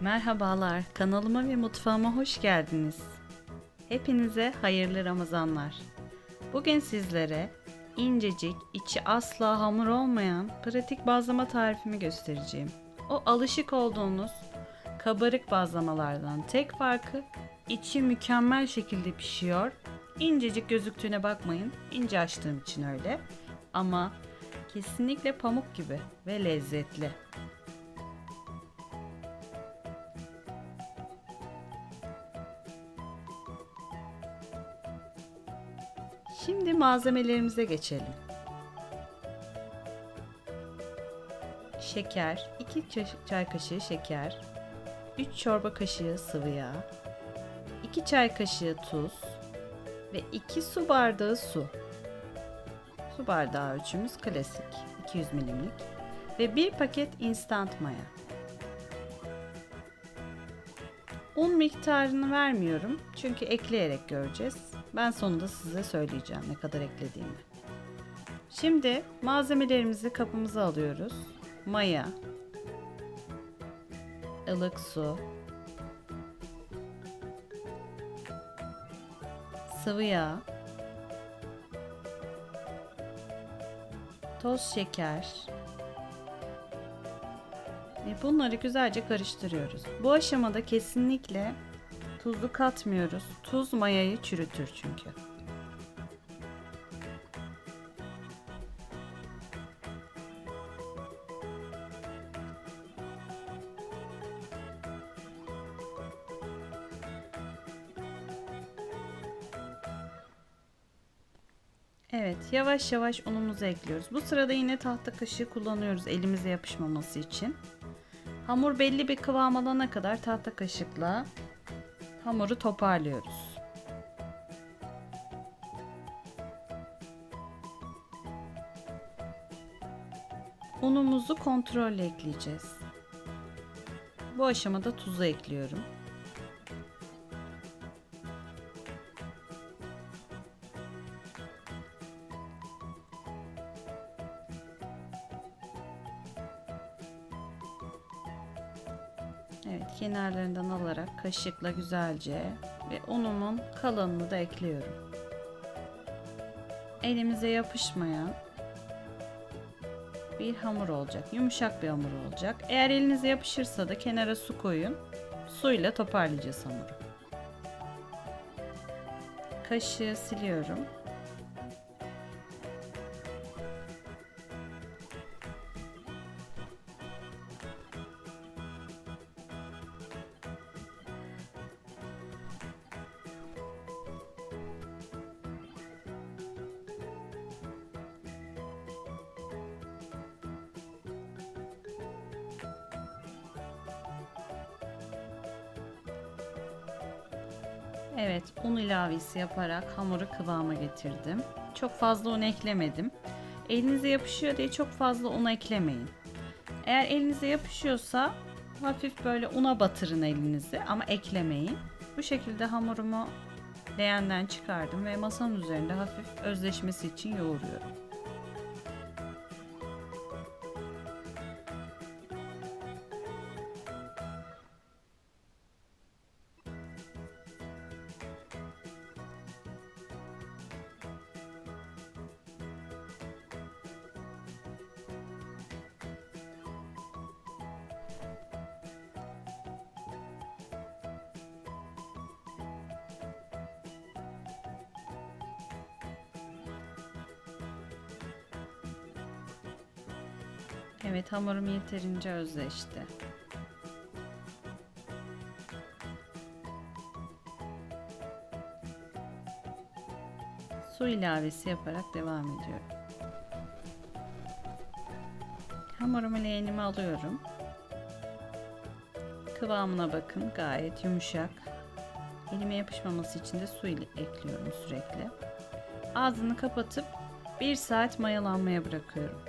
Merhabalar, kanalıma ve mutfağıma hoş geldiniz. Hepinize hayırlı Ramazanlar. Bugün sizlere incecik, içi asla hamur olmayan pratik bazlama tarifimi göstereceğim. O alışık olduğunuz kabarık bazlamalardan tek farkı içi mükemmel şekilde pişiyor. İncecik gözüktüğüne bakmayın, ince açtığım için öyle. Ama kesinlikle pamuk gibi ve lezzetli. Malzemelerimize geçelim. Şeker, 2 çay kaşığı şeker, 3 çorba kaşığı sıvı yağ, 2 çay kaşığı tuz ve 2 su bardağı su. Su bardağı ölçümüz klasik 200 milimlik ve 1 paket instant maya. Un miktarını vermiyorum çünkü ekleyerek göreceğiz. Ben sonunda size söyleyeceğim ne kadar eklediğimi. Şimdi malzemelerimizi kapımıza alıyoruz. Maya, ılık su, sıvı yağ, toz şeker, ve bunları güzelce karıştırıyoruz. Bu aşamada kesinlikle tuzlu katmıyoruz. Tuz mayayı çürütür çünkü. Evet, yavaş yavaş unumuzu ekliyoruz. Bu sırada yine tahta kaşığı kullanıyoruz elimize yapışmaması için. Hamur belli bir kıvam alana kadar tahta kaşıkla hamuru toparlıyoruz. Unumuzu kontrolle ekleyeceğiz. Bu aşamada tuzu ekliyorum. Kenarlarından alarak kaşıkla güzelce ve unumun kalanını da ekliyorum. Elimize yapışmayan bir hamur olacak. Yumuşak bir hamur olacak. Eğer elinize yapışırsa da kenara su koyun. Suyla toparlayacağız hamuru. Kaşığı siliyorum. Evet, un ilavesi yaparak hamuru kıvama getirdim. Çok fazla un eklemedim. Elinize yapışıyor diye çok fazla un eklemeyin. Eğer elinize yapışıyorsa hafif böyle una batırın elinizi ama eklemeyin. Bu şekilde hamurumu leğenden çıkardım ve masanın üzerinde hafif özleşmesi için yoğuruyorum. Evet hamurum yeterince özleşti. Su ilavesi yaparak devam ediyorum. Hamurumu leğenime alıyorum. Kıvamına bakın gayet yumuşak. Elime yapışmaması için de su ile ekliyorum sürekli. Ağzını kapatıp 1 saat mayalanmaya bırakıyorum.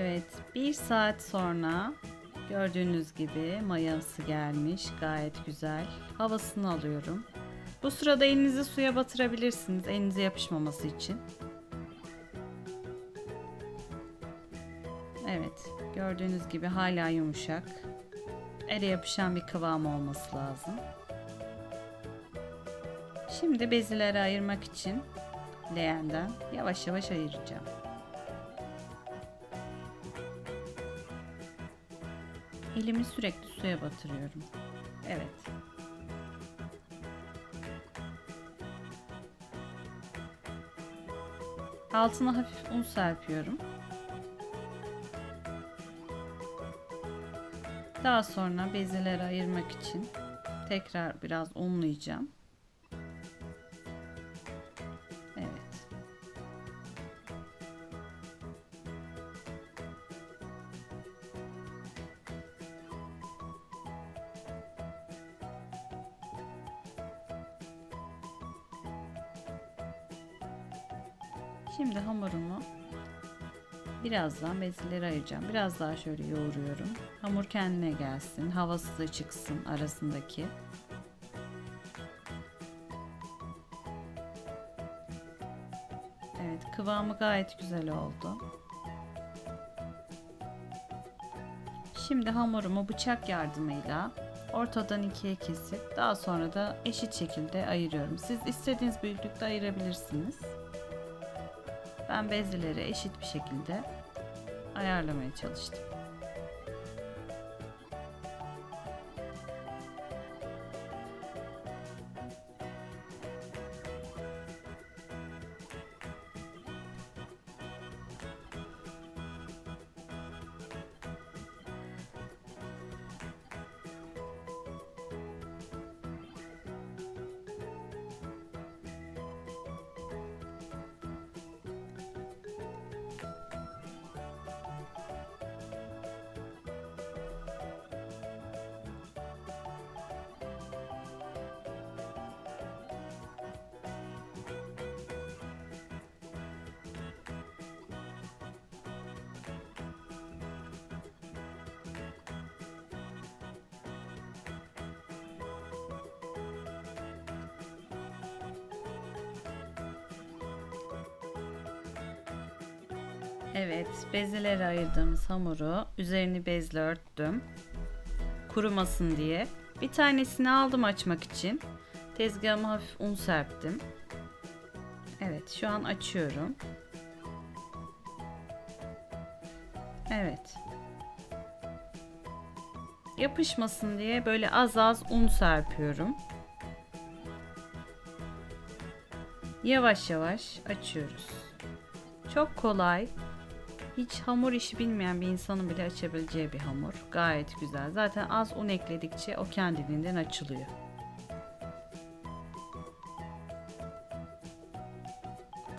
Evet, bir saat sonra gördüğünüz gibi mayası gelmiş. Gayet güzel. Havasını alıyorum. Bu sırada elinizi suya batırabilirsiniz. Elinize yapışmaması için. Evet, gördüğünüz gibi hala yumuşak. Ele yapışan bir kıvam olması lazım. Şimdi bezileri ayırmak için leğenden yavaş yavaş ayıracağım. Elimi sürekli suya batırıyorum. Evet. Altına hafif un serpiyorum. Daha sonra bezeleri ayırmak için tekrar biraz unlayacağım. Şimdi hamurumu birazdan bezeleri ayıracağım. Biraz daha şöyle yoğuruyorum. Hamur kendine gelsin. Havası da çıksın arasındaki. Evet kıvamı gayet güzel oldu. Şimdi hamurumu bıçak yardımıyla ortadan ikiye kesip daha sonra da eşit şekilde ayırıyorum. Siz istediğiniz büyüklükte ayırabilirsiniz. Ben bezleri eşit bir şekilde ayarlamaya çalıştım. Evet, bezelere ayırdığımız hamuru üzerini bezle örttüm. Kurumasın diye. Bir tanesini aldım açmak için. Tezgahıma hafif un serptim. Evet, şu an açıyorum. Evet. Yapışmasın diye böyle az az un serpiyorum. Yavaş yavaş açıyoruz. Çok kolay. Hiç hamur işi bilmeyen bir insanın bile açabileceği bir hamur. Gayet güzel. Zaten az un ekledikçe o kendiliğinden açılıyor.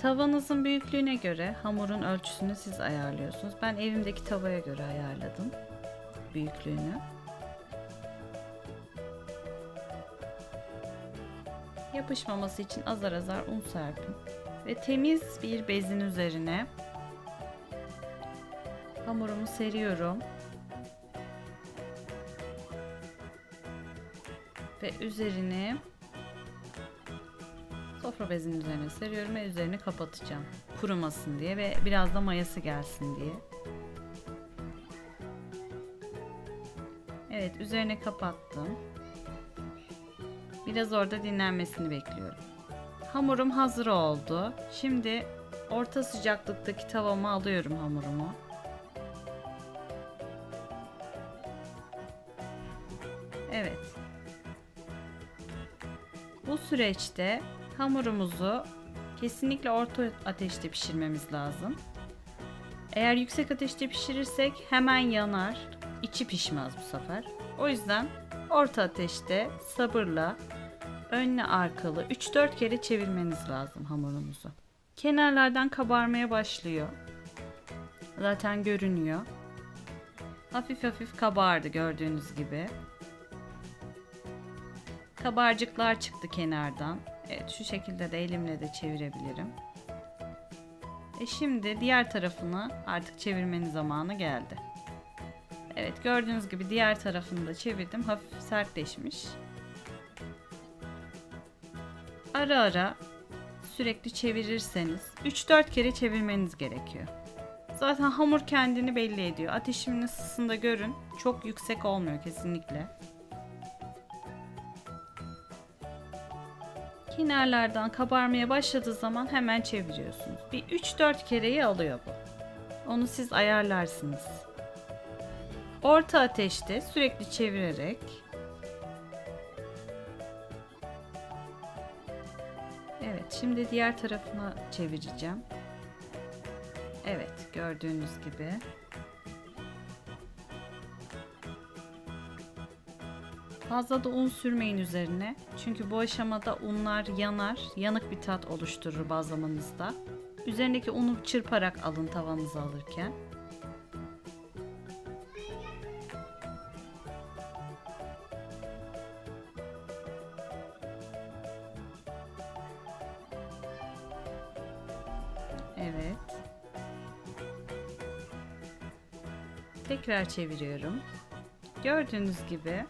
Tavanızın büyüklüğüne göre hamurun ölçüsünü siz ayarlıyorsunuz. Ben evimdeki tavaya göre ayarladım büyüklüğünü. Yapışmaması için azar azar un serpin ve temiz bir bezin üzerine hamurumu seriyorum. Ve üzerine sofra bezinin üzerine seriyorum ve üzerini kapatacağım. Kurumasın diye ve biraz da mayası gelsin diye. Evet, üzerine kapattım. Biraz orada dinlenmesini bekliyorum. Hamurum hazır oldu. Şimdi orta sıcaklıktaki tavama alıyorum hamurumu. Süreçte hamurumuzu kesinlikle orta ateşte pişirmemiz lazım. Eğer yüksek ateşte pişirirsek hemen yanar, içi pişmez bu sefer. O yüzden orta ateşte sabırla önlü arkalı 3-4 kere çevirmeniz lazım hamurumuzu. Kenarlardan kabarmaya başlıyor. Zaten görünüyor. Hafif hafif kabardı gördüğünüz gibi. Kabarcıklar çıktı kenardan. Evet şu şekilde de elimle de çevirebilirim. E şimdi diğer tarafını artık çevirmenin zamanı geldi. Evet gördüğünüz gibi diğer tarafını da çevirdim. Hafif sertleşmiş. Ara ara sürekli çevirirseniz 3-4 kere çevirmeniz gerekiyor. Zaten hamur kendini belli ediyor. Ateşimin ısısını da görün. Çok yüksek olmuyor kesinlikle. Kenarlardan kabarmaya başladığı zaman hemen çeviriyorsunuz. Bir 3-4 kereyi alıyor bu. Onu siz ayarlarsınız. Orta ateşte sürekli çevirerek Evet, şimdi diğer tarafına çevireceğim. Evet, gördüğünüz gibi. Fazla da un sürmeyin üzerine. Çünkü bu aşamada unlar yanar, yanık bir tat oluşturur bazlamanızda. Üzerindeki unu çırparak alın tavanıza alırken. Evet. Tekrar çeviriyorum. Gördüğünüz gibi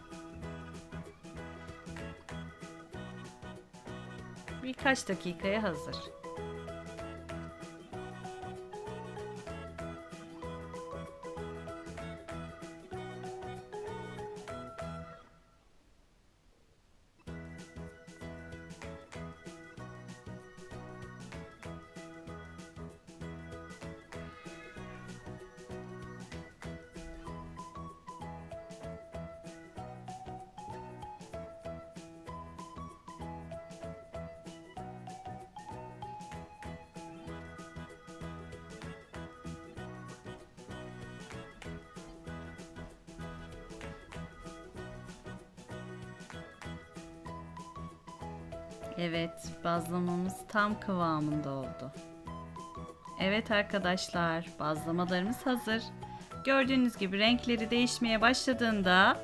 birkaç dakikaya hazır. Evet, bazlamamız tam kıvamında oldu. Evet arkadaşlar, bazlamalarımız hazır. Gördüğünüz gibi renkleri değişmeye başladığında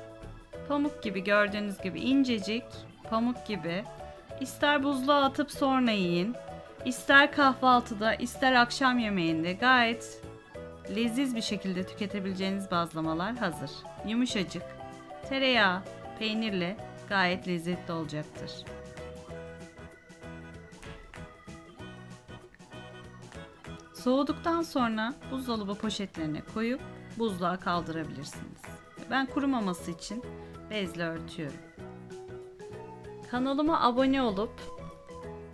pamuk gibi gördüğünüz gibi incecik, pamuk gibi. İster buzluğa atıp sonra yiyin, ister kahvaltıda, ister akşam yemeğinde gayet leziz bir şekilde tüketebileceğiniz bazlamalar hazır. Yumuşacık, tereyağı, peynirle gayet lezzetli olacaktır. Soğuduktan sonra buzdolabı poşetlerine koyup buzluğa kaldırabilirsiniz. Ben kurumaması için bezle örtüyorum. Kanalıma abone olup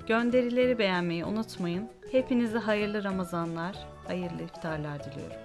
gönderileri beğenmeyi unutmayın. Hepinize hayırlı Ramazanlar, hayırlı iftarlar diliyorum.